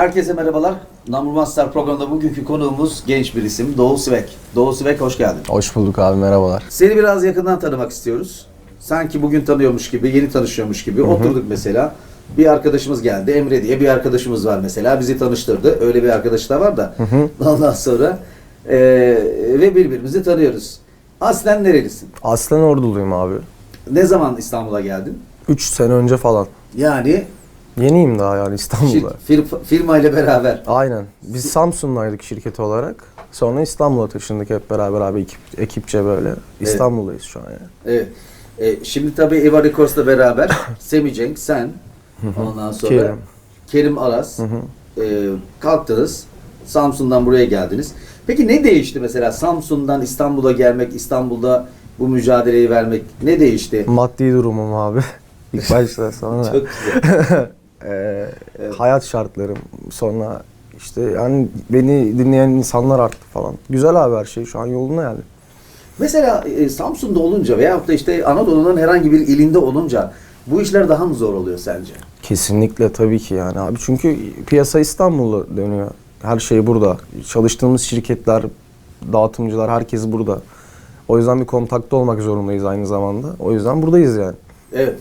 Herkese merhabalar. Number Master programında bugünkü konuğumuz genç bir isim Doğu Sivek. Doğu Sivek hoş geldin. Hoş bulduk abi merhabalar. Seni biraz yakından tanımak istiyoruz. Sanki bugün tanıyormuş gibi, yeni tanışıyormuş gibi. Oturduk mesela. Bir arkadaşımız geldi. Emre diye bir arkadaşımız var mesela. Bizi tanıştırdı. Öyle bir arkadaş da var da. Ondan sonra eee, ve birbirimizi tanıyoruz. Aslen nerelisin? Aslen Orduluyum abi. Ne zaman İstanbul'a geldin? 3 sene önce falan. Yani Yeniyim daha yani şir- İstanbul'da. fir- firma ile beraber. Aynen. Biz Samsun'daydık şirket olarak. Sonra İstanbul'a taşındık hep beraber abi ekip, ekipçe böyle. İstanbul'dayız şu an yani. Evet. E, şimdi tabii Eva Records'la beraber Semih Cenk, sen, ondan sonra Kerim, Kerim. Aras e, kalktınız. Samsun'dan buraya geldiniz. Peki ne değişti mesela Samsun'dan İstanbul'a gelmek, İstanbul'da bu mücadeleyi vermek ne değişti? Maddi durumum abi. İlk başta sonra. Çok güzel. Ee, Hayat şartlarım. Sonra işte yani beni dinleyen insanlar arttı falan. Güzel abi her şey şu an yoluna yani. Mesela e, Samsun'da olunca veyahut da işte Anadolu'nun herhangi bir ilinde olunca bu işler daha mı zor oluyor sence? Kesinlikle tabii ki yani abi. Çünkü piyasa İstanbul'da dönüyor. Her şey burada. Çalıştığımız şirketler, dağıtımcılar herkes burada. O yüzden bir kontakta olmak zorundayız aynı zamanda. O yüzden buradayız yani. Evet.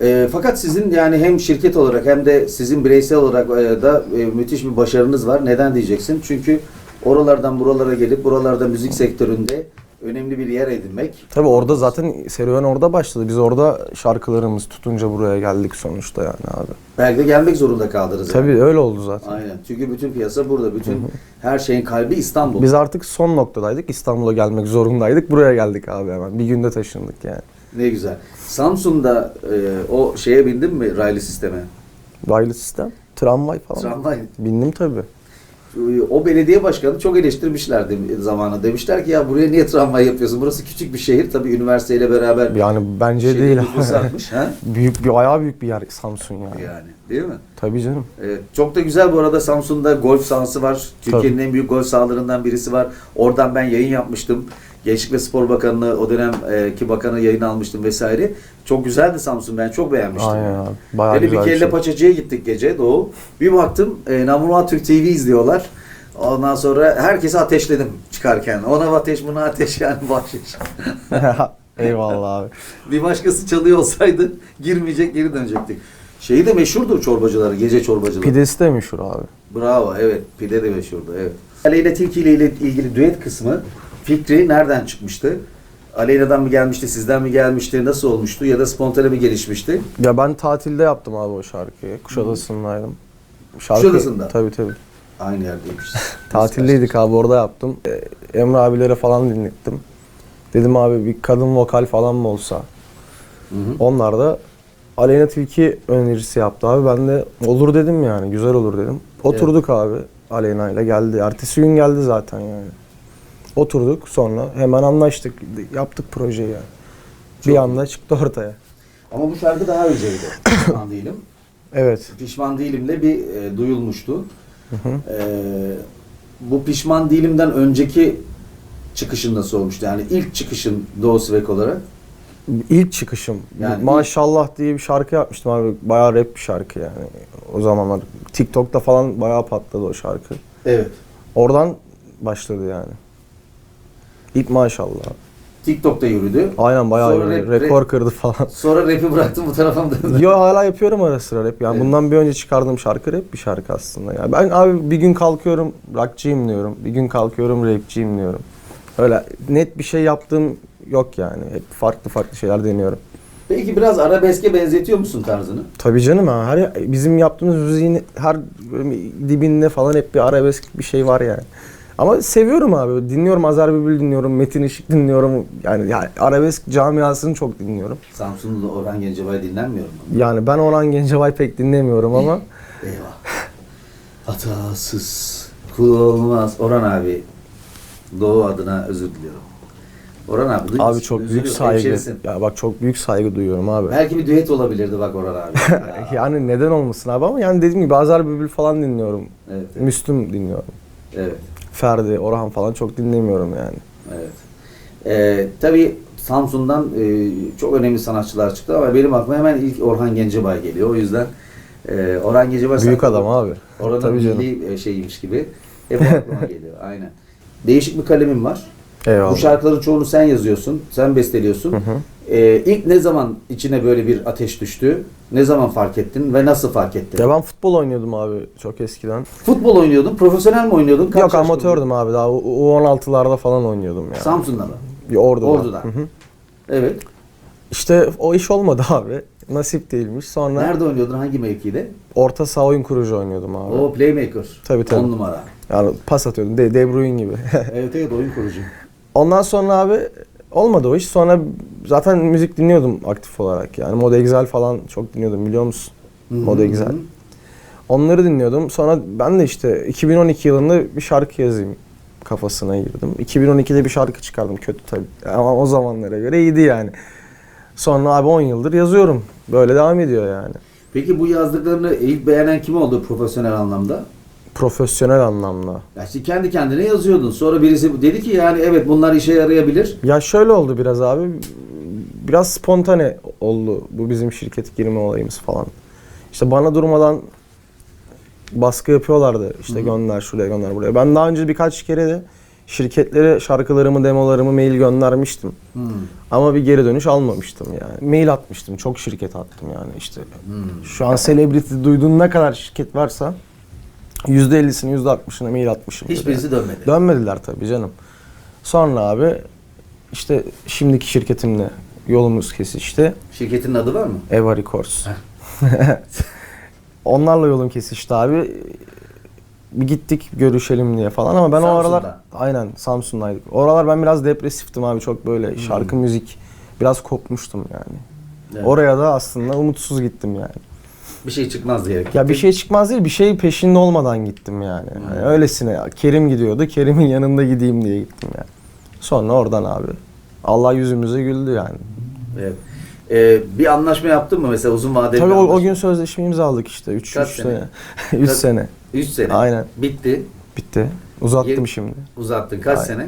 E, fakat sizin yani hem şirket olarak hem de sizin bireysel olarak e, da e, müthiş bir başarınız var. Neden diyeceksin? Çünkü oralardan buralara gelip buralarda müzik sektöründe önemli bir yer edinmek. Tabii orada zaten serüven orada başladı. Biz orada şarkılarımız tutunca buraya geldik sonuçta yani abi. Belki de gelmek zorunda kaldınız. yani. Tabii öyle oldu zaten. Aynen. Çünkü bütün piyasa burada. Bütün her şeyin kalbi İstanbul. Biz artık son noktadaydık. İstanbul'a gelmek zorundaydık. Buraya geldik abi hemen. Bir günde taşındık yani. Ne güzel. Samsun'da e, o şeye bindin mi raylı sisteme? Raylı sistem, tramvay falan. Tramvay. Bindim tabii. E, O belediye başkanı çok eleştirmişlerdi zamanında. Demişler ki ya buraya niye tramvay yapıyorsun? Burası küçük bir şehir. Tabii üniversiteyle beraber Yani bence değil. artmış. ha? büyük bir bayağı büyük bir yer Samsun yani. Yani değil mi? Tabii canım. Evet, çok da güzel bu arada Samsun'da golf sahası var. Türkiye'nin en büyük golf sahalarından birisi var. Oradan ben yayın yapmıştım. Gençlik ve Spor Bakanlığı o dönemki bakanı yayın almıştım vesaire. Çok güzeldi Samsun. Ben çok beğenmiştim. Aynen abi. Bayağı Hele bir kelle şey. paçacıya gittik gece Doğu. Bir baktım e, Namurma Türk TV izliyorlar. Ondan sonra herkesi ateşledim çıkarken. Ona ateş buna ateş yani bahşiş. Eyvallah abi. bir başkası çalıyor olsaydı girmeyecek geri dönecektik. Şeyi de meşhurdur çorbacıları, gece çorbacıları. Pidesi de meşhur abi. Bravo evet pide de meşhurdu evet. Aleyna Tilki ile ilgili düet kısmı fikri nereden çıkmıştı? Aleyna'dan mı gelmişti, sizden mi gelmişti, nasıl olmuştu ya da spontane mi gelişmişti? Ya ben tatilde yaptım abi o şarkıyı. Kuşadası'ndaydım. Şarkı, Kuşadası'nda? Tabii tabii. Aynı yerdeymiş. Tatildeydik abi orada yaptım. Ee, Emre abilere falan dinlettim. Dedim abi bir kadın vokal falan mı olsa? Hı hı. Onlar da Aleyna Tilki önerisi yaptı abi. Ben de olur dedim yani. Güzel olur dedim. Oturduk abi Aleyna ile geldi. Ertesi gün geldi zaten yani. Oturduk sonra hemen anlaştık. Yaptık projeyi yani. Çok bir anda çıktı ortaya. Ama bu şarkı daha önceydi. Pişman değilim. Evet. Pişman değilimle bir e, duyulmuştu. E, bu pişman değilimden önceki çıkışın nasıl olmuştu? Yani ilk çıkışın Doğu Svek olarak. İlk çıkışım. Yani Maşallah diye bir şarkı yapmıştım abi. Bayağı rap bir şarkı yani. O zamanlar TikTok'ta falan bayağı patladı o şarkı. Evet. Oradan başladı yani. İlk maşallah. TikTok'ta yürüdü. Aynen bayağı Sonra yürüdü. rap- rekor kırdı falan. Sonra rap'i bıraktım bu tarafa mı döndüm? Yo hala yapıyorum ara sıra rap. Yani bundan bir önce çıkardığım şarkı rap bir şarkı aslında. Yani ben abi bir gün kalkıyorum rockçıyım diyorum. Bir gün kalkıyorum rapçiyim diyorum. Öyle net bir şey yaptığım yok yani. Hep farklı farklı şeyler deniyorum. Peki biraz arabeske benzetiyor musun tarzını? Tabii canım ha. Her bizim yaptığımız müziğin her dibinde falan hep bir arabesk bir şey var yani. Ama seviyorum abi. Dinliyorum Azer Bülbül dinliyorum, Metin Işık dinliyorum. Yani, yani arabesk camiasını çok dinliyorum. Samsun'da Orhan Gencebay dinlenmiyor mu? Yani ben Orhan Gencebay pek dinlemiyorum ama Eyvah. Hatasız kul olmaz. Orhan abi Doğu adına özür diliyorum. Orhan abi duyuyor abi çok büyük saygı. hemşerisin. Ya bak çok büyük saygı duyuyorum abi. Belki bir düet olabilirdi bak Orhan abi. Ya. Yani neden olmasın abi ama yani dediğim gibi Azer Bülbül falan dinliyorum. evet, evet, Müslüm dinliyorum. evet, Ferdi, Orhan falan çok dinlemiyorum yani. evet. Ee, tabii Samsun'dan e, çok önemli sanatçılar çıktı ama benim aklıma hemen ilk Orhan Gencebay geliyor. O yüzden Ee, Orhan Gencebay Büyük sanki adam abi. Oranın Tabii canım. milli e, şeyiymiş gibi. Hep aklıma geliyor. Aynen. Değişik bir kalemim var. Eyvallah. Bu şarkıların çoğunu sen yazıyorsun, sen besteliyorsun. Ee, ilk ne zaman içine böyle bir ateş düştü? Ne zaman fark ettin ve nasıl fark ettin? Ya ben futbol oynuyordum abi çok eskiden. Futbol oynuyordun, profesyonel mi oynuyordun? Kaç Yok yaşta amatördüm abi daha U- U16'larda falan oynuyordum ya. Samsun'da mı? Ya Ordu'da. Ordu'da. Hı hı. Evet. İşte o iş olmadı abi. Nasip değilmiş. Sonra Nerede oynuyordun? Hangi mevkide? orta saha oyun kurucu oynuyordum abi. O playmaker. Tabii, tabii. 10 numara. Yani pas atıyordum. De, De Bruyne gibi. evet evet oyun kurucu. Ondan sonra abi olmadı o iş. Sonra zaten müzik dinliyordum aktif olarak. Yani Mod Exile falan çok dinliyordum biliyor musun? Mod Exile. Onları dinliyordum. Sonra ben de işte 2012 yılında bir şarkı yazayım kafasına girdim. 2012'de bir şarkı çıkardım kötü tabii. Ama o zamanlara göre iyiydi yani. Sonra abi 10 yıldır yazıyorum. Böyle devam ediyor yani. Peki bu yazdıklarını ilk beğenen kim oldu profesyonel anlamda? Profesyonel anlamda. Ya işte kendi kendine yazıyordun. Sonra birisi dedi ki yani evet bunlar işe yarayabilir. Ya şöyle oldu biraz abi. Biraz spontane oldu bu bizim şirket girme olayımız falan. İşte bana durmadan baskı yapıyorlardı. İşte gönder şuraya gönder buraya. Ben daha önce birkaç kere de şirketlere şarkılarımı, demolarımı mail göndermiştim. Hmm. Ama bir geri dönüş almamıştım yani. Mail atmıştım. Çok şirket attım yani işte. Şu an celebrity duyduğun ne kadar şirket varsa %50'sini %60'ını mail atmışım. Hiçbirisi dönmedi. Dönmediler tabii canım. Sonra abi işte şimdiki şirketimle yolumuz kesişti. Şirketin adı var mı? Eva Records. Onlarla yolum kesişti abi. Bir gittik görüşelim diye falan ama ben o Samsun'da. aralar aynen Samsun'daydık. O aralar ben biraz depresiftim abi çok böyle şarkı müzik biraz kopmuştum yani. Evet. Oraya da aslında umutsuz gittim yani. Bir şey çıkmaz diyerek. Ya bir şey çıkmaz değil, bir şey peşinde olmadan gittim yani. Hani öylesine ya. Kerim gidiyordu, Kerim'in yanında gideyim diye gittim yani. Sonra oradan abi. Allah yüzümüze güldü yani. Evet. Ee, bir anlaşma yaptın mı mesela uzun vadeli Tabii bir o, o anlaşma? gün sözleşme imzaladık işte. 3 Kaç sene. sene? 3 Kaç- sene. 3 sene. Aynen. Bitti. Bitti. Uzattım Yeni- şimdi. Uzattın. Kaç Aynen. sene?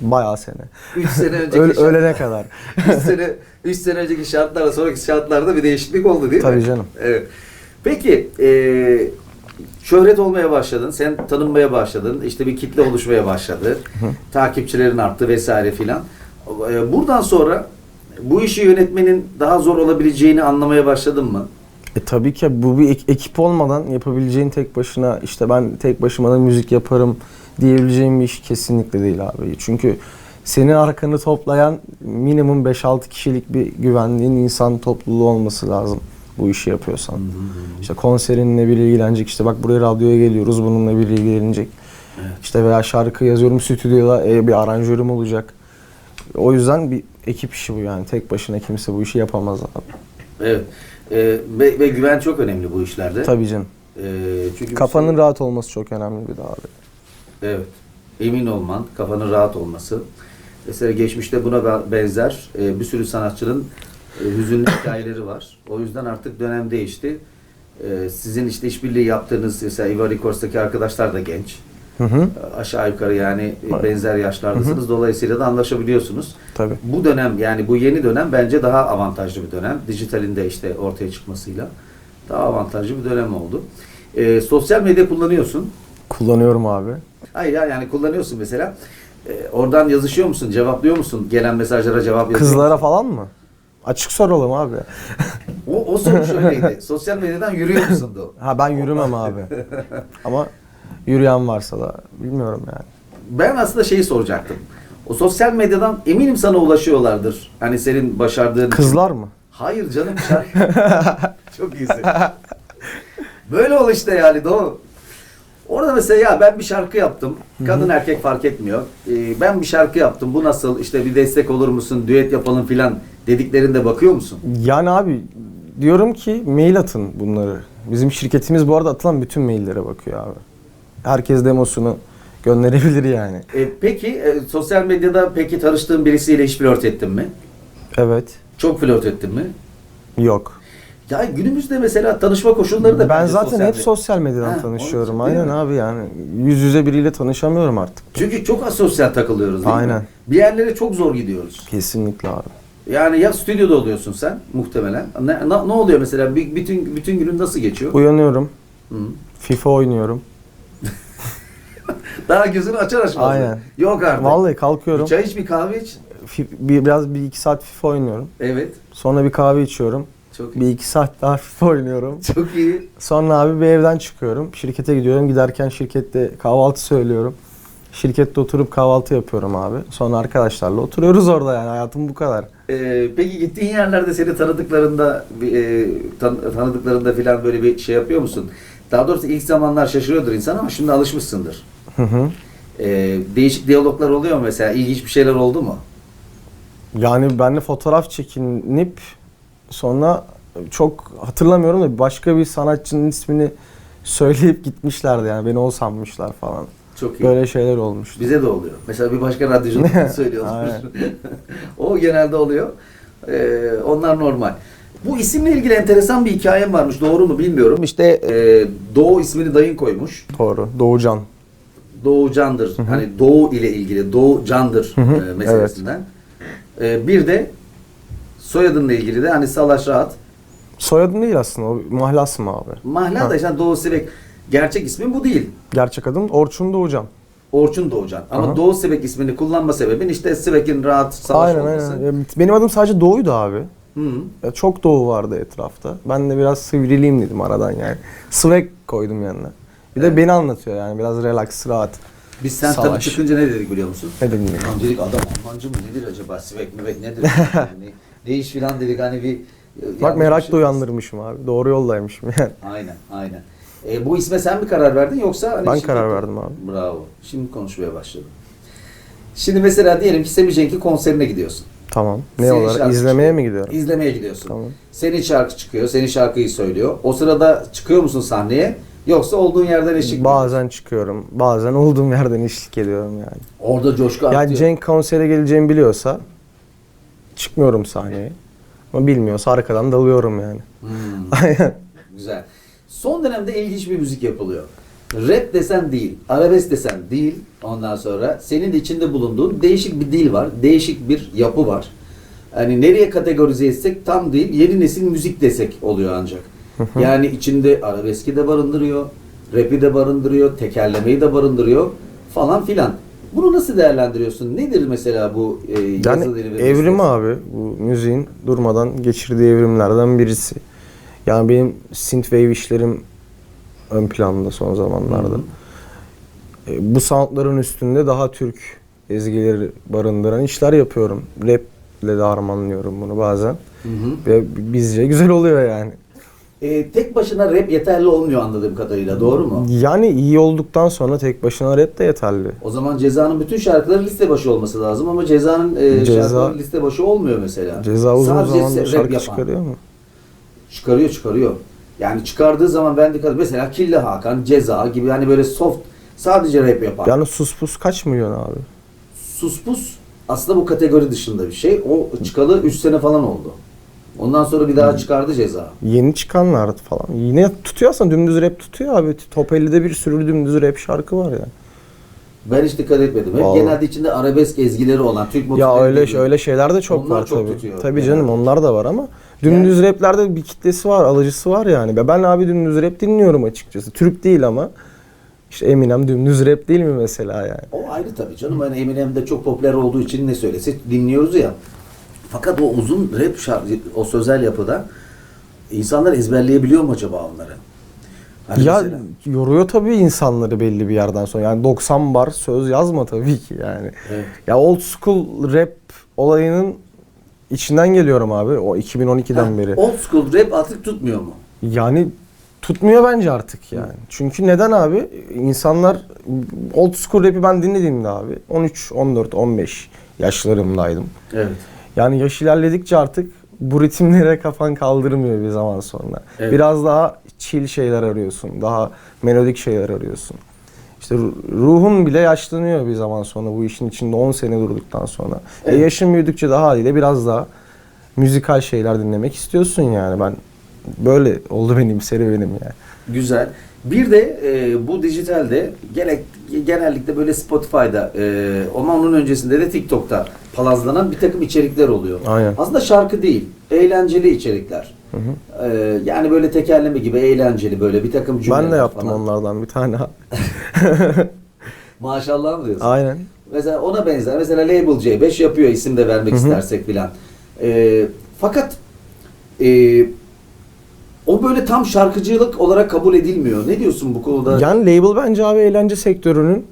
Bayağı sene. 3 sene önceki Öl, şart- ölene kadar. 3 sene 3 sene önceki şartlarla sonraki şartlarda bir değişiklik oldu değil mi? Tabii canım. Evet. Peki e, şöhret olmaya başladın, sen tanınmaya başladın, işte bir kitle oluşmaya başladı, takipçilerin arttı vesaire filan. E, buradan sonra bu işi yönetmenin daha zor olabileceğini anlamaya başladın mı? E tabii ki bu bir ek- ekip olmadan yapabileceğin tek başına işte ben tek başıma da müzik yaparım diyebileceğim bir iş kesinlikle değil abi. Çünkü senin arkanı toplayan minimum 5-6 kişilik bir güvendiğin insan topluluğu olması lazım bu işi yapıyorsan. İşte konserinle biri ilgilenecek işte bak buraya radyoya geliyoruz bununla biri ilgilenecek. İşte veya şarkı yazıyorum stüdyoda e, bir aranjörüm olacak. O yüzden bir ekip işi bu yani. Tek başına kimse bu işi yapamaz abi. Evet. E, ve, ve güven çok önemli bu işlerde. Tabii canım. E, çünkü Kafanın bir rahat olması çok önemli bir de abi. Evet. Emin olman, kafanın rahat olması. Mesela geçmişte buna be- benzer e, bir sürü sanatçının e, hüzünlü hikayeleri var. O yüzden artık dönem değişti. E, sizin işte işbirliği yaptığınız mesela Eva Records'taki arkadaşlar da genç. Hı hı. Aşağı yukarı yani benzer yaşlardasınız. Dolayısıyla da anlaşabiliyorsunuz. Tabii. Bu dönem yani bu yeni dönem bence daha avantajlı bir dönem. Dijitalin de işte ortaya çıkmasıyla daha avantajlı bir dönem oldu. E, sosyal medya kullanıyorsun. Kullanıyorum abi. Hayır ya yani kullanıyorsun mesela. Ee, oradan yazışıyor musun? Cevaplıyor musun? Gelen mesajlara cevap yazıyor Kızlara musun? falan mı? Açık soralım abi. O, o soru şöyleydi. Sosyal medyadan yürüyor musun da? Ha ben yürümem abi. Ama yürüyen varsa da bilmiyorum yani. Ben aslında şeyi soracaktım. O sosyal medyadan eminim sana ulaşıyorlardır. Hani senin başardığın... Kızlar mı? Hayır canım şarkı. Çok iyisin. Böyle ol işte yani doğru. Orada mesela ya ben bir şarkı yaptım. Kadın erkek fark etmiyor. Ee, ben bir şarkı yaptım. Bu nasıl? İşte bir destek olur musun? Düet yapalım filan dediklerinde bakıyor musun? Yani abi diyorum ki mail atın bunları. Bizim şirketimiz bu arada atılan bütün maillere bakıyor abi. Herkes demosunu gönderebilir yani. E, peki e, sosyal medyada peki tanıştığın birisiyle hiç flört ettin mi? Evet. Çok flört ettin mi? Yok. Ya günümüzde mesela tanışma koşulları da Ben bence zaten sosyal hep medya. sosyal medyadan Ha, tanışıyorum. onun için değil Aynen mi? abi yani. Yüz yüze biriyle tanışamıyorum artık. Çünkü çok asosyal takılıyoruz değil mi? Aynen. Bir yerlere çok zor gidiyoruz. Kesinlikle abi. Yani ya stüdyoda oluyorsun sen muhtemelen. Ne, ne, ne oluyor mesela? Bir- Bütün bütün günün nasıl geçiyor? Uyanıyorum. FIFA oynuyorum. Daha gözünü açar açmaz. Aynen. Yok artık. Vallahi Bir kalkıyorum. çay iç bir kahve iç. Fi- bir, biraz bir iki saat FIFA oynuyorum. Evet. Sonra bir kahve içiyorum. Çok iyi. Bir iki saat daha FIFA oynuyorum. Çok iyi. Sonra abi bir evden çıkıyorum. Şirkete gidiyorum. Giderken şirkette kahvaltı söylüyorum. Şirkette oturup kahvaltı yapıyorum abi. Sonra arkadaşlarla oturuyoruz orada yani. Hayatım bu kadar. Ee, peki gittiğin yerlerde seni tanıdıklarında e, tan- tanıdıklarında falan böyle bir şey yapıyor musun? Daha doğrusu ilk zamanlar şaşırıyordur insan ama şimdi alışmışsındır. Hı hı. Ee, değişik diyaloglar oluyor mu mesela? İlginç bir şeyler oldu mu? Yani ben de fotoğraf çekinip sonra çok hatırlamıyorum da başka bir sanatçının ismini söyleyip gitmişlerdi yani beni o sanmışlar falan. Çok iyi. Böyle şeyler olmuştu. Bize de oluyor. Mesela bir başka radyocunun söylüyorlar. Aynen. o genelde oluyor. Ee, onlar normal. Bu isimle ilgili enteresan bir hikayem varmış. Doğru mu bilmiyorum. İşte e, Doğu ismini dayın koymuş. Doğru. Doğucan. Doğu Candır. Hani Doğu ile ilgili Doğu Candır hı, e, meselesinden. E, bir de soyadınla ilgili de hani Salaş Rahat. Soyadın değil aslında o mahlasım abi. Mahla Ha. da işte Doğu Sebek. Gerçek ismi bu değil. Gerçek adım Orçun Doğucan. Orçun Doğucan. Ama. Doğu Sebek ismini kullanma sebebin işte Sebek'in rahat salaş Aynen olması. aynen. Ya, Benim adım sadece Doğu'ydu abi. Hı. Ya, çok Doğu vardı etrafta. Ben de biraz sivrileyim dedim aradan yani. Svek koydum yanına. Bir de beni anlatıyor yani biraz relax, rahat. Biz sen tabii Salaş. çıkınca ne dedik biliyor musun? Ne dedim ya? Lan dedik adam Almancı mı nedir acaba? Svek mebek nedir? yani, ne iş filan dedik hani bir... Bak yanlış bir merak da uyandırmışım abi. Doğru yoldaymışım yani. Aynen, aynen. E, bu isme sen mi karar verdin yoksa? Hani Ben şimdi- karar verdim abi. Bravo. Şimdi konuşmaya başladım. Şimdi mesela diyelim ki Semih Cenk'in konserine gidiyorsun. Tamam. Ne Senin olarak? İzlemeye çıkıyor. mi gidiyorum? İzlemeye gidiyorsun. Tamam. Senin şarkı çıkıyor, senin şarkıyı söylüyor. O sırada çıkıyor musun sahneye? Yoksa olduğun yerden eşlik mi? Bazen çıkıyorum. Bazen olduğum yerden eşlik ediyorum yani. Orada coşku artıyor. Yani Cenk konsere geleceğimi biliyorsa çıkmıyorum sahneye. Ama bilmiyorsa arkadan dalıyorum yani. Hmm. Aynen. Güzel. Son dönemde ilginç bir müzik yapılıyor. Rap desen değil, arabesk desen değil. Ondan sonra senin de içinde bulunduğun değişik bir dil var, değişik bir yapı var. Hani nereye kategorize etsek tam değil, yeni nesil müzik desek oluyor ancak. yani içinde arabeski de barındırıyor, rapi de barındırıyor, tekerlemeyi de barındırıyor falan filan. Bunu nasıl değerlendiriyorsun? Nedir mesela bu e, yazı Yani dili ve evrim bestesi? abi bu müziğin durmadan geçirdiği evrimlerden birisi. Yani benim synthwave işlerim ön planda son zamanlarda. E, bu soundların üstünde daha Türk ezgileri barındıran işler yapıyorum. Rap ile de harmanlıyorum bunu bazen. Hı hı. Ve bizce güzel oluyor yani. E, tek başına rap yeterli olmuyor anladığım kadarıyla, doğru mu? Yani iyi olduktan sonra tek başına rap de yeterli. O zaman Ceza'nın bütün şarkıları liste başı olması lazım ama Ceza'nın e, Ceza- şarkıları liste başı olmuyor mesela. Ceza uzun Sadece zamandır rap şarkı yapan. çıkarıyor mu? Çıkarıyor çıkarıyor. Yani çıkardığı zaman ben dikkat mesela Kille Hakan, Ceza gibi hani böyle soft sadece rap yapan. Yani sus pus kaç milyon abi? Suspus aslında bu kategori dışında bir şey. O çıkalı 3 sene falan oldu. Ondan sonra bir Hmm. daha çıkardı Ceza. Yeni çıkanlar falan. Yine tutuyorsan dümdüz rap tutuyor abi. Top 50'de bir sürü dümdüz rap şarkı var ya. Ben hiç dikkat etmedim. Hep Vallahi. genelde içinde arabesk ezgileri olan Türk Ya motifleri öyle gibi. öyle şeyler de çok Onlar var çok tabii. tutuyor Tabii canım onlar da var ama dümdüz raplerde bir kitlesi var, alıcısı var yani. Ben abi dümdüz rap dinliyorum açıkçası. Türk değil ama işte Eminem dümdüz rap değil mi mesela yani? O ayrı tabii canım. Yani Eminem de çok popüler olduğu için ne söylese dinliyoruz ya. Fakat o uzun rap şarkı, o sözel yapıda insanlar ezberleyebiliyor mu acaba onları? Hani ya mesela- yoruyor tabii insanları belli bir yerden sonra. Yani 90 bar söz yazma tabii ki yani. Evet. Ya old school rap olayının içinden geliyorum abi o 2012'den Ha, beri. Old school rap artık tutmuyor mu? Yani tutmuyor bence artık yani. Çünkü neden abi? İnsanlar old school rap'i ben dinlediğimde abi 13, 14, 15 yaşlarımdaydım. Evet. Yani yaş ilerledikçe artık bu ritimlere kafan kaldırmıyor bir zaman sonra. Evet. Biraz daha chill şeyler arıyorsun. Daha melodik şeyler arıyorsun. İşte ru- ruhun bile yaşlanıyor bir zaman sonra bu işin içinde 10 sene durduktan sonra. Evet. E yaşın büyüdükçe daha haliyle biraz daha müzikal şeyler dinlemek istiyorsun yani ben böyle oldu benim serüvenim yani. Güzel. Bir de e, bu dijitalde gerek genellikle böyle Spotify'da e, ama onun öncesinde de TikTok'ta palazlanan bir takım içerikler oluyor. Aynen. Aslında şarkı değil, eğlenceli içerikler. E, yani böyle tekerleme gibi eğlenceli böyle bir takım cümleler Ben de yaptım falan. onlardan bir tane. Maşallah mı diyorsun? Aynen. Mesela ona benzer. Mesela Label C5 yapıyor isim de vermek istersek filan. E, fakat e, o böyle tam şarkıcılık olarak kabul edilmiyor. Ne diyorsun bu konuda? Yani label bence abi eğlence sektörünün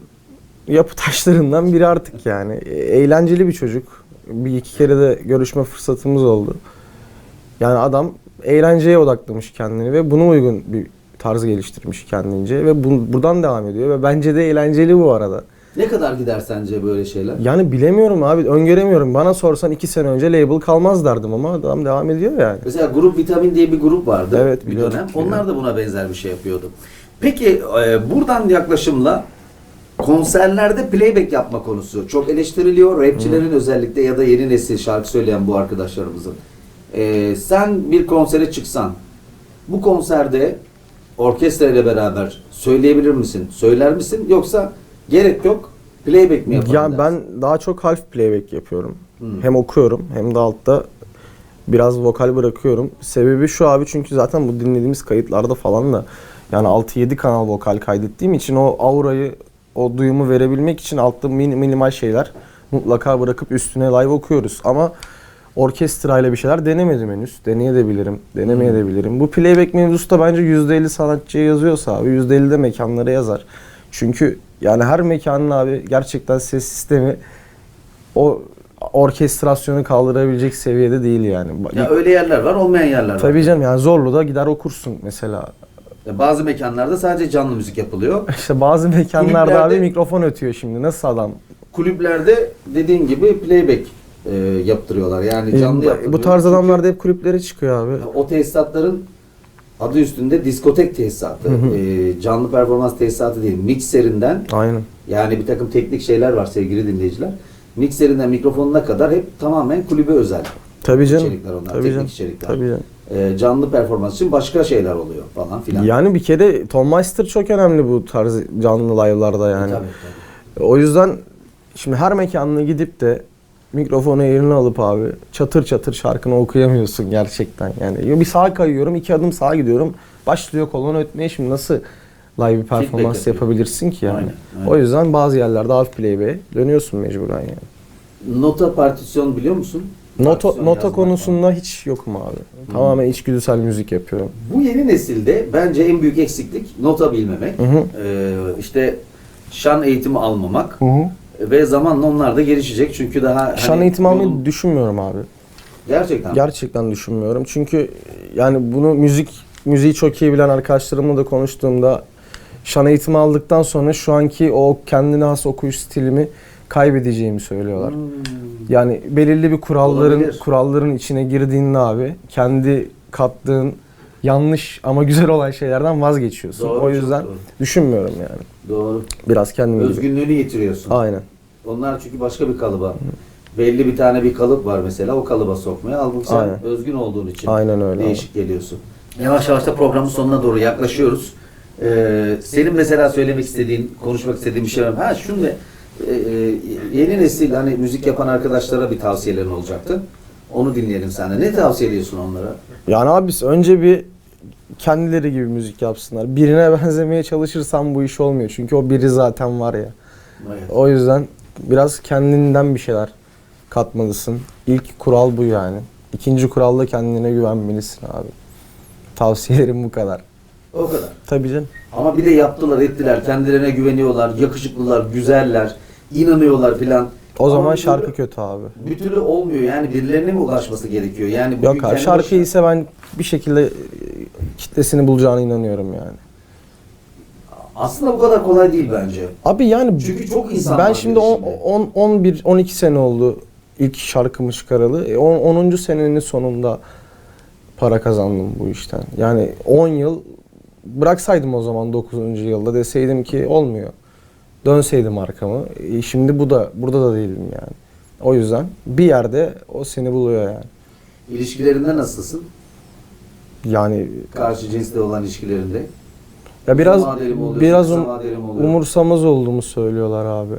yapı taşlarından biri artık yani. E, Eğlenceli bir çocuk. Bir iki kere de görüşme fırsatımız oldu. Yani adam eğlenceye odaklamış kendini ve buna uygun bir tarz geliştirmiş kendince ve bu, buradan devam ediyor ve bence de eğlenceli bu arada. Ne kadar gider sence böyle şeyler? Yani bilemiyorum abi, öngöremiyorum. Bana sorsan iki sene önce label kalmaz derdim ama adam devam ediyor yani. Mesela Grup Vitamin diye bir grup vardı Evet, bir dönem. Onlar da buna benzer bir şey yapıyordu. Peki e, buradan yaklaşımla konserlerde playback yapma konusu çok eleştiriliyor. Rapçilerin özellikle ya da yeni nesil şarkı söyleyen bu arkadaşlarımızın. E, sen bir konsere çıksan bu konserde orkestra ile beraber söyleyebilir misin? Söyler misin? Yoksa gerek yok playback mi yapalım Ya dersin? ben daha çok half playback yapıyorum. Hmm. Hem okuyorum hem de altta biraz vokal bırakıyorum. Sebebi şu abi çünkü zaten bu dinlediğimiz kayıtlarda falan da yani 6-7 kanal vokal kaydettiğim için o aurayı, o duyumu verebilmek için altta min- minimal şeyler mutlaka bırakıp üstüne live okuyoruz. Ama orkestrayla bir şeyler denemedim henüz. Deneyebilirim, denemeyebilirim. Bu playback mevzusu da bence %50 sanatçıya yazıyorsa abi %50 de mekanlara yazar. Çünkü yani her mekanın abi gerçekten ses sistemi o orkestrasyonu kaldırabilecek seviyede değil yani. Ya öyle yerler var, olmayan yerler var. Tabii canım yani Zorlu'da gider okursun mesela. Ya Bazı mekanlarda sadece canlı müzik yapılıyor. İşte bazı mekanlarda Kulüplerde- abi mikrofon ötüyor şimdi. Nasıl adam? Kulüplerde dediğin gibi playback e, yaptırıyorlar. Yani canlı E, yaptırıyor. bu tarz adamlar da hep kulüplere çıkıyor abi. o tesisatların adı üstünde diskotek tesisatı. E, canlı performans tesisatı değil. Mikserinden Aynen. yani bir takım teknik şeyler var sevgili dinleyiciler. Mikserinden mikrofonuna kadar hep tamamen kulübe özel. Tabii canım. İçerikler onlar, Tabii teknik canım. içerikler. Tabii canım. E, canlı performans için başka şeyler oluyor falan filan. Yani bir kere Tom Meister çok önemli bu tarz canlı live'larda yani. Tabii, tabii. O yüzden şimdi her mekanına gidip de mikrofonu eline alıp abi çatır çatır şarkını okuyamıyorsun gerçekten yani. Bir sağa kayıyorum, iki adım sağa gidiyorum. Başlıyor kolon ötmeye şimdi nasıl live bir performans yapabilirsin ki yani. Aynen, aynen. O yüzden bazı yerlerde half playback'e dönüyorsun mecburen yani. Nota partisyon biliyor musun? Nota, Partisyon nota konusunda hiç yokum abi. Tamamen içgüdüsel müzik yapıyorum. Bu yeni nesilde bence en büyük eksiklik nota bilmemek. Hı hı. Ee, işte şan eğitimi almamak ve zamanla onlar da gelişecek çünkü daha Şan hani almayı yolun- düşünmüyorum abi. gerçekten Gerçekten düşünmüyorum. Çünkü yani bunu müzik müziği çok iyi bilen arkadaşlarımla da konuştuğumda şan eğitimi aldıktan sonra şu anki o kendine has okuyuş stilimi kaybedeceğimi söylüyorlar. Hmm. Yani belirli bir kuralların Olabilir. kuralların içine girdiğinde abi kendi kattığın yanlış ama güzel olan şeylerden vazgeçiyorsun. Doğru, o yüzden doğru. düşünmüyorum yani. Doğru. Biraz kendime gibi. Özgünlüğünü yitiriyorsun. Aynen. Onlar çünkü başka bir kalıba. Belli bir tane bir kalıp var mesela o kalıba sokmaya. Halbuki sen Aynen. özgün olduğun için Aynen öyle değişik geliyorsun. Yavaş yavaş da programın sonuna doğru yaklaşıyoruz. Ee, senin mesela söylemek istediğin, konuşmak istediğin bir şey var mı? Ha şunu da e, e, yeni nesil hani müzik yapan arkadaşlara bir tavsiyelerin olacaktı. Onu dinleyelim senden. Ne tavsiye ediyorsun onlara? Yani abi önce bir kendileri gibi müzik yapsınlar. Birine benzemeye çalışırsan bu iş olmuyor. Çünkü o biri zaten var ya. Evet. O yüzden biraz kendinden bir şeyler katmalısın. İlk kural bu yani. İkinci kural da kendine güvenmelisin abi. Tavsiyelerim bu kadar. O kadar. Tabii canım. Ama bir de yaptılar, ettiler. Kendilerine güveniyorlar, yakışıklılar, güzeller, inanıyorlar filan. O Ama zaman bir türlü- şarkı kötü abi. Bir türlü olmuyor. Yani birilerine mi ulaşması gerekiyor? Yani bugün Yok abi şarkı başına- ise ben bir şekilde e, kitlesini bulacağına inanıyorum yani. Aslında bu kadar kolay değil bence. Abi yani Çünkü çok insan ben şimdi on- girişimde. on- 11 12 sene oldu ilk şarkımı çıkaralı. E, on- 10. senenin sonunda para kazandım bu işten. Yani 10 yıl bıraksaydım o zaman 9. yılda deseydim ki olmuyor. Dönseydim arkamı. E, şimdi bu da burada da değilim yani. O yüzden bir yerde o seni buluyor yani. İlişkilerinde nasılsın? Yani Karşı cinsle olan ilişkilerinde. Ya biraz biraz um- umursamaz olduğumu söylüyorlar abi.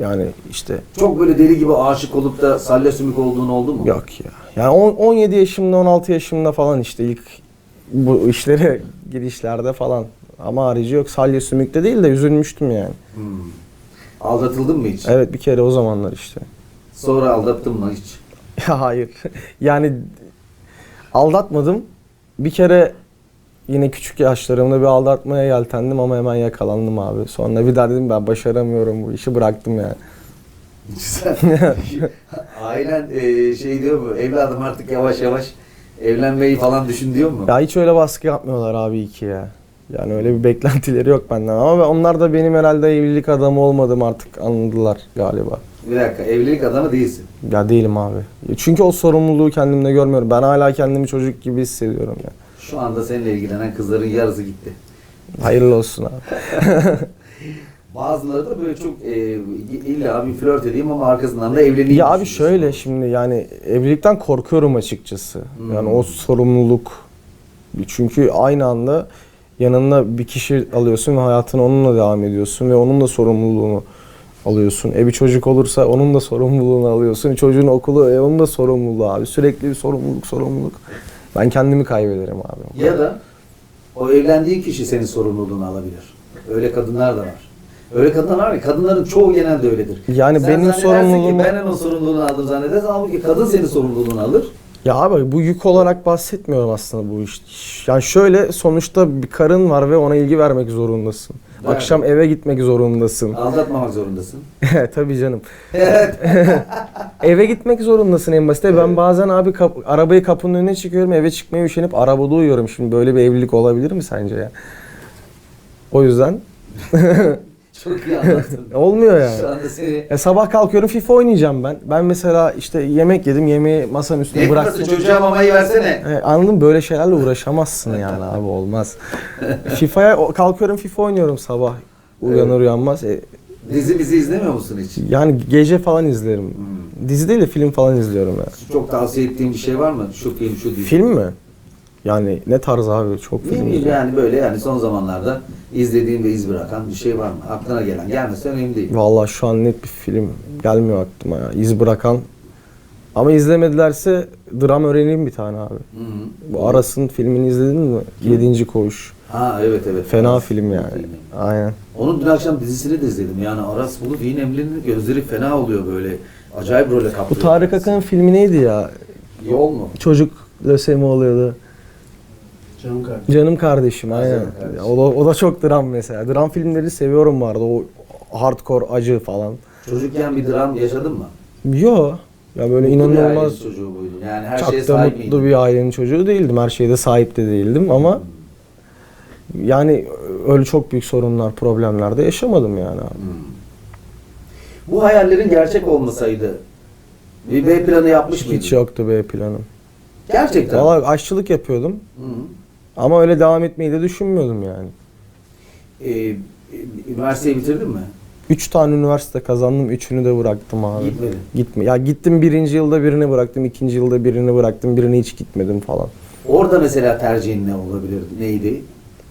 Yani işte Çok böyle deli gibi aşık olup da salya sümük olduğun oldu mu? yok ya. Yani on- 17 yaşımda 16 yaşımda falan işte ilk bu işlere girişlerde falan. Ama harici yok salya sümükte değil de üzülmüştüm yani. Hmm. Aldatıldın mı hiç? Evet bir kere o zamanlar işte. Sonra aldattın mı hiç? Hayır. Yani aldatmadım. Bir kere yine küçük yaşlarımda bir aldatmaya yeltendim ama hemen yakalandım abi. Sonra bir daha dedim ben başaramıyorum bu işi bıraktım yani. Güzel. Ailen e, şey diyor mu? Evladım artık yavaş yavaş evlenmeyi falan düşün diyor mu? Ya hiç öyle baskı yapmıyorlar abi iki ya. Yani öyle bir beklentileri yok benden ama onlar da benim herhalde evlilik adamı olmadım artık anladılar galiba. Bir dakika evlilik adamı değilsin. Ya değilim abi. Çünkü o sorumluluğu kendimde görmüyorum. Ben hala kendimi çocuk gibi hissediyorum ya. Şu anda seninle ilgilenen kızların yarısı gitti. Hayırlı olsun abi. Bazıları da böyle çok e, illa bir flört edeyim ama arkasından da evleneyim. Ya abi şöyle şimdi yani evlilikten korkuyorum açıkçası. Hmm. Yani o sorumluluk. Çünkü aynı anda yanına bir kişi alıyorsun ve hayatına onunla devam ediyorsun ve onun da sorumluluğunu alıyorsun. E bir çocuk olursa onun da sorumluluğunu alıyorsun. Çocuğun okulu e onun da sorumluluğu abi. Sürekli bir sorumluluk sorumluluk. Ben kendimi kaybederim abi. Ya da o evlendiği kişi senin sorumluluğunu alabilir. Öyle kadınlar da var. Öyle kadınlar var ya, kadınların çoğu genelde öyledir. Yani Sen benim ki ben onun sorumluluğunu aldım zannedersin ama ki kadın senin sorumluluğunu alır. Ya abi bu yük olarak bahsetmiyorum aslında bu iş. Yani şöyle sonuçta bir karın var ve ona ilgi vermek zorundasın. Evet. Akşam eve gitmek zorundasın. Aldatmamak zorundasın. Tabii canım. Evet. Eve gitmek zorundasın en basite. Ben bazen abi kap- arabayı kapının önüne çıkıyorum eve çıkmaya üşenip arabada uyuyorum. Şimdi böyle bir evlilik olabilir mi sence ya? O yüzden Çok iyi anlattın. olmuyor Şu yani. anda seni E sabah kalkıyorum FIFA oynayacağım ben. Ben mesela işte yemek yedim, yemeği masanın üstüne ne bıraktım. yapıyorsun çocuğa mamayı versene. E, anladın mı? Böyle şeylerle uğraşamazsın yani abi olmaz. FIFA'ya kalkıyorum FIFA oynuyorum sabah. Uyanır uyanmaz. E, Dizi bizi izlemiyor musun hiç? yani gece falan izlerim. Hmm. Dizi değil de film falan izliyorum yani. Çok tavsiye ettiğim bir şey var mı? Şu film, şu dizi. Film mi? Yani ne tarz abi? Çok Ne film. bileyim izliyorum. yani böyle yani son zamanlarda izlediğin ve iz bırakan bir şey var mı? Aklına gelen. Gelmese önemli değil. Vallahi şu an net bir film gelmiyor aklıma ya. İz bırakan. Ama izlemedilerse dram öğreneyim bir tane abi. Hı hı. Bu Aras'ın filmini izledin mi? Yedinci Koğuş. Ha evet evet. Fena Aras film yani. İğnem. Aynen. Onun dün akşam dizisini de izledim. Yani Aras Bulut İğnemli'nin gözleri fena oluyor böyle. Acayip role Bu kaplıyor. Tarık Akan'ın filmi neydi ya? Yol mu? Çocuk lösemi oluyordu. Canım kardeşim. Canım kardeşim aynen. Canım Kardeşim. O da, o da çok dram mesela. Dram filmleri seviyorum vardı. O hardcore acı falan. Çocukken bir dram yaşadın mı? Yo. Ya böyle Mutlu bir inanılmaz aile çocuğu buydun. Yani her çok şeye sahip mutlu miydin? bir ailenin çocuğu değildim. Her şeyde sahip de değildim ama yani öyle çok büyük sorunlar, problemler de yaşamadım yani abi. Hmm. Bu hayallerin gerçek olmasaydı bir B planı yapmış mıydın? Hiç yoktu B planım. Gerçekten. Valla aşçılık yapıyordum Hı. Ama öyle devam etmeyi de düşünmüyordum yani. Ee, üniversiteyi bitirdin mi? Üç tane üniversite kazandım, üçünü de bıraktım abi. Gitmedin. Gitme. Ya gittim birinci yılda birini bıraktım, ikinci yılda birini bıraktım, birine hiç gitmedim falan. Orada mesela tercihin ne olabilirdi? Neydi?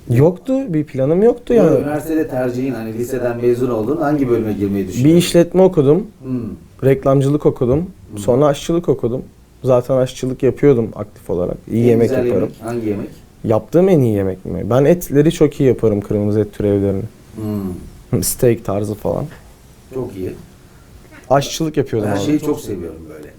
Yoktu, bir planım yoktu Yani. Üniversitede tercihin hani liseden mezun oldun hangi bölüme girmeyi Bir düşünüyorsun? işletme okudum, Hmm. reklamcılık okudum, sonra aşçılık okudum. Zaten aşçılık yapıyordum aktif olarak. İyi En yemek yaparım. Yemek, hangi yemek? Yaptığım en iyi yemek mi? Ben etleri çok iyi yaparım, kırmızı et türevlerini. Hmm. Steak tarzı falan. Çok iyi. Aşçılık yapıyordum Ben abi. şeyi çok seviyorum böyle.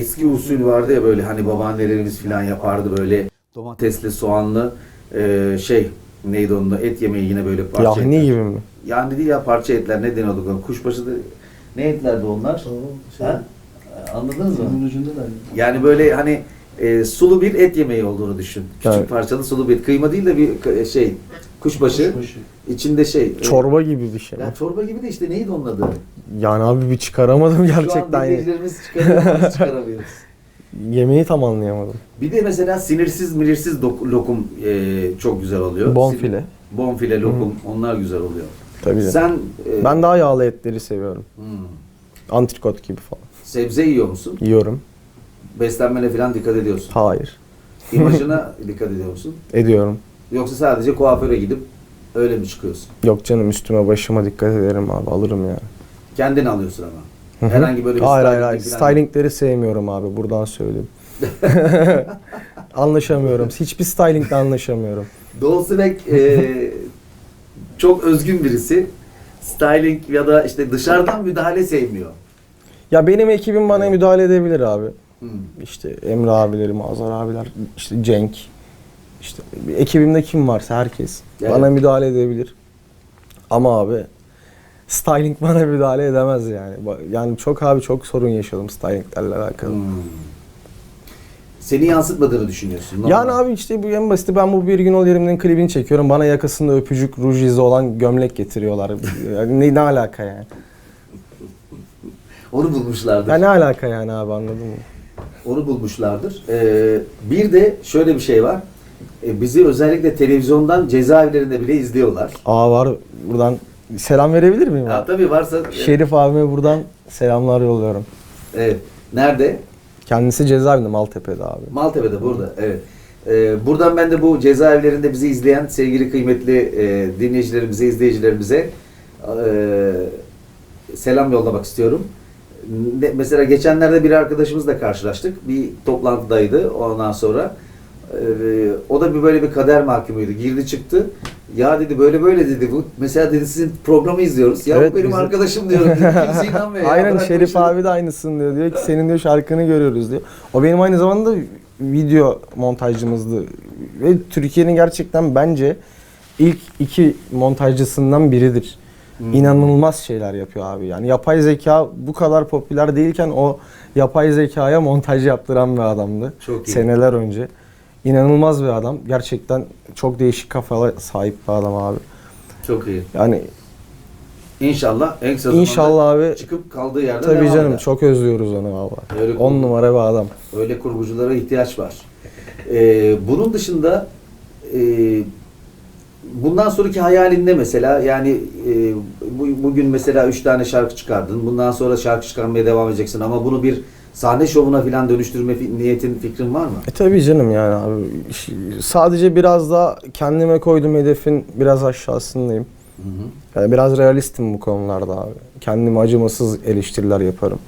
Eski usul vardı ya böyle hani babaannelerimiz falan yapardı böyle domatesli soğanlı e, şey neydi onun da et yemeği yine böyle parça Yahni etler. gibi mi? Yani değil ya parça etler ne deniyordu? ona? Kuşbaşı da ne etlerdi onlar? Şey, Ha? Anladınız mı? Ucunda da. Yani böyle hani e, sulu bir et yemeği olduğunu düşün. Küçük Evet. parçalı sulu bir et. Kıyma değil de bir k- şey kuşbaşı. Kuşbaşı. içinde şey. e, Çorba gibi bir şey? Ya çorba gibi de işte neydi onun adı? Yani abi bir çıkaramadım Şu an gerçekten. dinleyicilerimiz ama biz çıkaramıyoruz. Yemeği tam anlayamadım. Bir de mesela sinirsiz milirsiz dok- lokum e, çok güzel oluyor. Bonfile. Sin- Bonfile lokum onlar güzel oluyor. Tabii de. Sen e, Ben daha yağlı etleri seviyorum. hmm, Antrikot gibi falan. sebze yiyor musun? Yiyorum. Beslenmene falan dikkat ediyorsun. Hayır. İmajına dikkat ediyor musun? Ediyorum. Yoksa sadece kuaföre gidip öyle mi çıkıyorsun? Yok canım üstüme başıma dikkat ederim abi alırım yani. Kendin alıyorsun ama. Herhangi böyle bir hayır hayır hayır. falan yok. Stylingleri sevmiyorum abi buradan söyleyeyim. anlaşamıyorum. Hiçbir stylingle anlaşamıyorum. Doğu Sivek e, çok özgün birisi. Styling ya da işte dışarıdan müdahale sevmiyor. Ya benim ekibim bana müdahale edebilir abi. Hmm. İşte Emre abileri, Mazhar abiler, işte Cenk. İşte ekibimde kim varsa herkes Evet. bana müdahale edebilir. Ama abi styling bana müdahale edemez yani. Yani çok abi çok sorun yaşadım stylinglerle alakalı. Hmm. Seni yansıtmadığını düşünüyorsun. Yani abi işte bu en basiti ben bu bir gün ol yerimden klibini çekiyorum. Bana yakasında öpücük, ruj izi olan gömlek getiriyorlar. Yani ne, ne alaka yani? Onu bulmuşlardır. Ya ne alaka yani abi anladın mı? Onu bulmuşlardır. Ee, bir de şöyle bir şey var. Ee, bizi özellikle televizyondan cezaevlerinde bile izliyorlar. Aa var buradan selam verebilir miyim? Ya abi? tabii varsa Şerif abime buradan selamlar yolluyorum. Evet. Nerede? Kendisi cezaevinde Maltepe'de abi. Maltepe'de burada. Evet. Ee, buradan ben de bu cezaevlerinde bizi izleyen sevgili kıymetli e, dinleyicilerimize, izleyicilerimize e, selam yollamak istiyorum. Mesela geçenlerde bir arkadaşımızla karşılaştık. Bir toplantıdaydı ondan sonra. e, o da bir böyle bir kader mahkumuydu. Girdi çıktı. Ya dedi böyle böyle dedi bu. Mesela dedi sizin programı izliyoruz. Ya Evet, bu benim bizim- arkadaşım diyorum. Kimse inanmıyor. ya. Aynen bu Şerif abi de aynısını diyor. Diyor ki senin diyor şarkını görüyoruz diyor. O benim aynı zamanda video montajcımızdı. Ve Türkiye'nin gerçekten bence ilk iki montajcısından biridir. Hmm. İnanılmaz şeyler yapıyor abi. Yani yapay zeka bu kadar popüler değilken o yapay zekaya montaj yaptıran bir adamdı. Çok iyi. Seneler önce. İnanılmaz bir adam. Gerçekten çok değişik kafaya sahip bir adam abi. Çok iyi. Yani İnşallah en kısa zamanda inşallah abi çıkıp kaldığı yerde Tabii devam canım eder. çok özlüyoruz onu valla. Öyle 10 kurgu- numara bir adam. Öyle kurguculara ihtiyaç var. Ee, bunun dışında e, bundan sonraki hayalin ne mesela? Yani e, bu, bugün mesela üç tane şarkı çıkardın. Bundan sonra şarkı çıkarmaya devam edeceksin ama bunu bir sahne şovuna falan dönüştürme fi- niyetin, fikrin var mı? E tabii canım yani abi. Sadece biraz daha kendime koyduğum hedefin biraz aşağısındayım. Hı hı. Yani biraz realistim bu konularda abi. Kendime acımasız eleştiriler yaparım.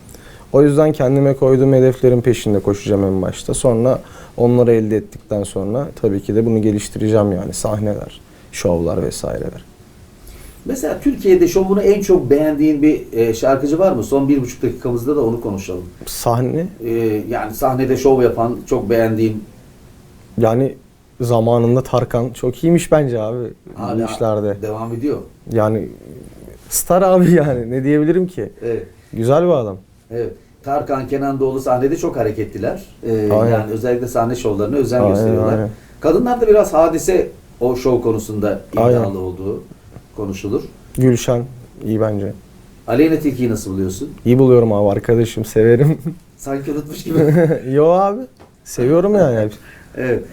O yüzden kendime koyduğum hedeflerin peşinde koşacağım en başta. Sonra onları elde ettikten sonra tabii ki de bunu geliştireceğim yani sahneler, şovlar vesaireler. Mesela Türkiye'de şovunu en çok beğendiğin bir e, şarkıcı var mı? Son bir buçuk dakikamızda da onu konuşalım. Sahne Ee, yani sahnede şov yapan, çok beğendiğin yani zamanında Tarkan çok iyiymiş bence abi bu hala işlerde. devam ediyor. Yani star abi yani ne diyebilirim ki? Evet. Güzel bir adam. Evet. Tarkan, Kenan Doğulu sahnede çok hareketliler. Ee, Aynen. yani özellikle sahne şovlarına özen Aynen, gösteriyorlar. aynen. Kadınlar da biraz hadise o şov konusunda iddialı Aynen. olduğu konuşulur. Gülşen iyi bence. Aleyna Tilki'yi nasıl buluyorsun? İyi buluyorum abi arkadaşım severim. Sanki unutmuş gibi. Yo abi. Seviyorum yani. evet.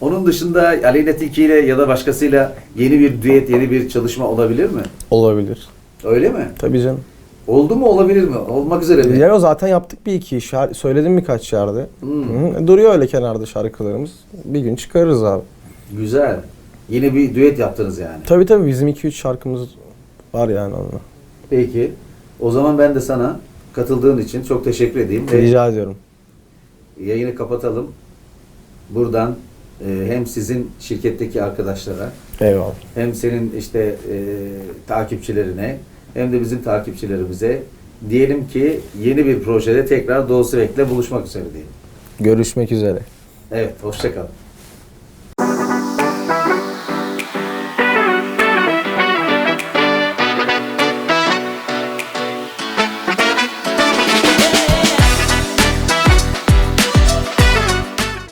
Onun dışında Aleyna Tilki ile ya da başkasıyla yeni bir düet, yeni bir çalışma olabilir mi? Olabilir. Öyle mi? Tabii canım. Oldu mu olabilir mi? Olmak üzere mi? Ya o zaten yaptık bir iki iş. Söyledim birkaç yerde. Hmm. Hı, Duruyor öyle kenarda şarkılarımız. Bir gün çıkarırız abi. Güzel. Yine bir düet yaptınız yani. Tabii tabii bizim iki üç şarkımız var yani onunla. Peki. O zaman ben de sana katıldığın için çok teşekkür edeyim. Ve Rica ediyorum. yayını kapatalım. Buradan e, hem sizin şirketteki arkadaşlara Eyvallah. hem senin işte e, takipçilerine hem de bizim takipçilerimize diyelim ki yeni bir projede tekrar Doğu Sürek'le buluşmak üzere diyelim. Görüşmek üzere. Evet, hoşçakalın.